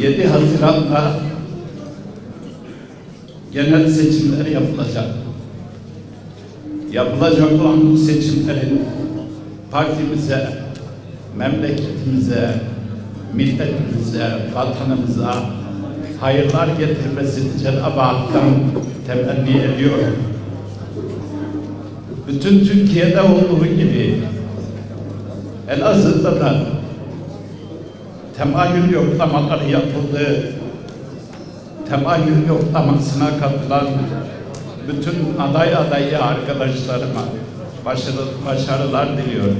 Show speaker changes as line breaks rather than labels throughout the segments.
7 Haziran'da genel seçimler yapılacak. Yapılacak olan bu seçimlerin partimize, memleketimize, milletimize, vatanımıza hayırlar getirmesini Cenab-ı Hak'tan temenni ediyorum. Bütün Türkiye'de olduğu gibi Elazığ'da da temayül yoklamaları yapıldı. Temayül yoklamasına katılan bütün aday adayı arkadaşlarıma başarı, başarılar diliyorum.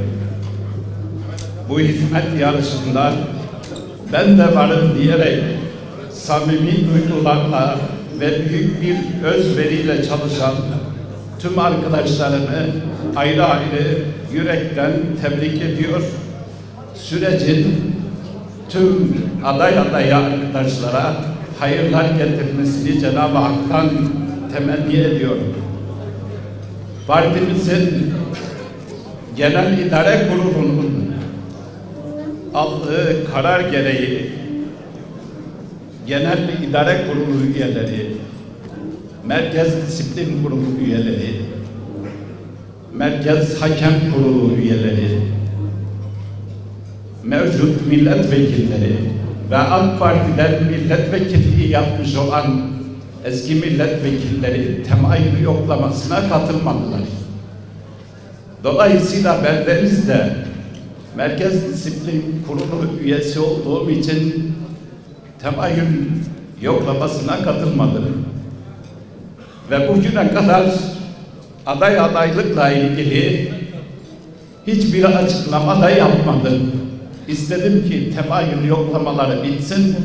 Bu hizmet yarışında ben de varım diyerek samimi duygularla ve büyük bir özveriyle çalışan tüm arkadaşlarımı ayrı ayrı yürekten tebrik ediyor. Sürecin tüm aday aday arkadaşlara hayırlar getirmesini Cenab-ı Hak'tan temenni ediyorum. Partimizin Genel İdare Kurulu'nun aldığı karar gereği Genel İdare Kurulu üyeleri, Merkez Disiplin Kurulu üyeleri, Merkez Hakem Kurulu üyeleri, mevcut milletvekilleri ve AK Parti'den milletvekilliği yapmış olan eski milletvekilleri temayül yoklamasına katılmadılar. Dolayısıyla bendeniz de Merkez Disiplin Kurulu üyesi olduğum için temayül yoklamasına katılmadım. Ve bugüne kadar aday adaylıkla ilgili hiçbir açıklama da yapmadım. İstedim ki temayül yoklamaları bitsin.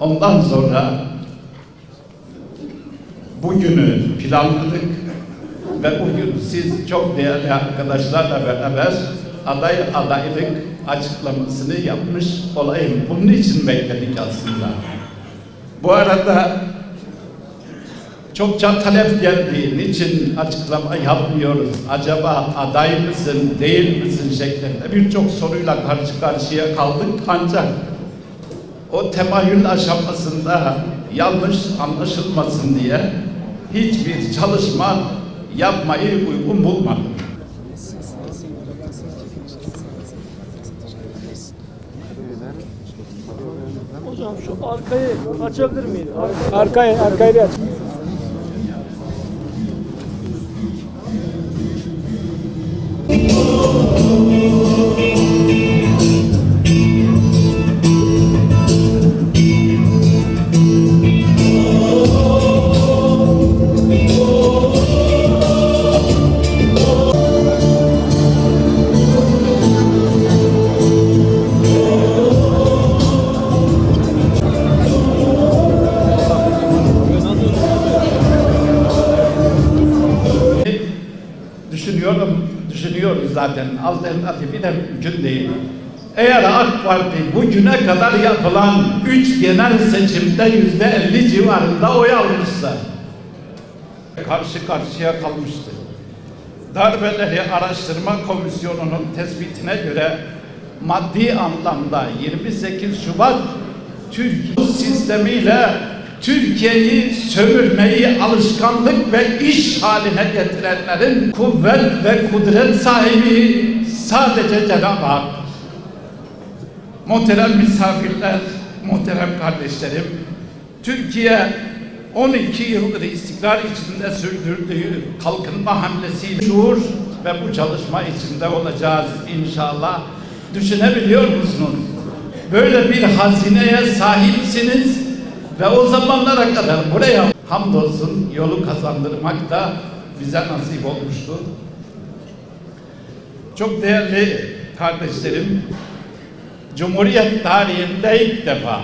Ondan sonra bugünü planladık ve bugün siz çok değerli arkadaşlarla beraber aday adaylık açıklamasını yapmış olayım. Bunun için bekledik aslında. Bu arada çokça talep geldiği için açıklama yapmıyoruz. Acaba aday mısın, değil misin şeklinde birçok soruyla karşı karşıya kaldık. Ancak o temayül aşamasında yanlış anlaşılmasın diye hiçbir çalışma yapmayı uygun bulmadım.
Hocam şu arkayı açabilir miyim? Arkayı.
Arkayı, bir aç.
Oh. Düşünüyoruz zaten. Alternatifi de mümkün değil. Eğer AK Parti bugüne kadar yapılan üç genel seçimde yüzde elli civarında oy almışsa karşı karşıya kalmıştı. Darbeleri Araştırma Komisyonu'nun tespitine göre maddi anlamda 28 Şubat Türk sistemiyle Türkiye'yi sömürmeyi alışkanlık ve iş haline getirenlerin kuvvet ve kudret sahibi sadece Cenab-ı Hak. Muhterem misafirler, muhterem kardeşlerim, Türkiye 12 yıldır istikrar içinde sürdürdüğü kalkınma hamlesiyle şuur ve bu çalışma içinde olacağız inşallah. Düşünebiliyor musunuz? Böyle bir hazineye sahipsiniz ve o zamanlara kadar buraya hamdolsun yolu kazandırmak da bize nasip olmuştu. Çok değerli kardeşlerim, Cumhuriyet tarihinde ilk defa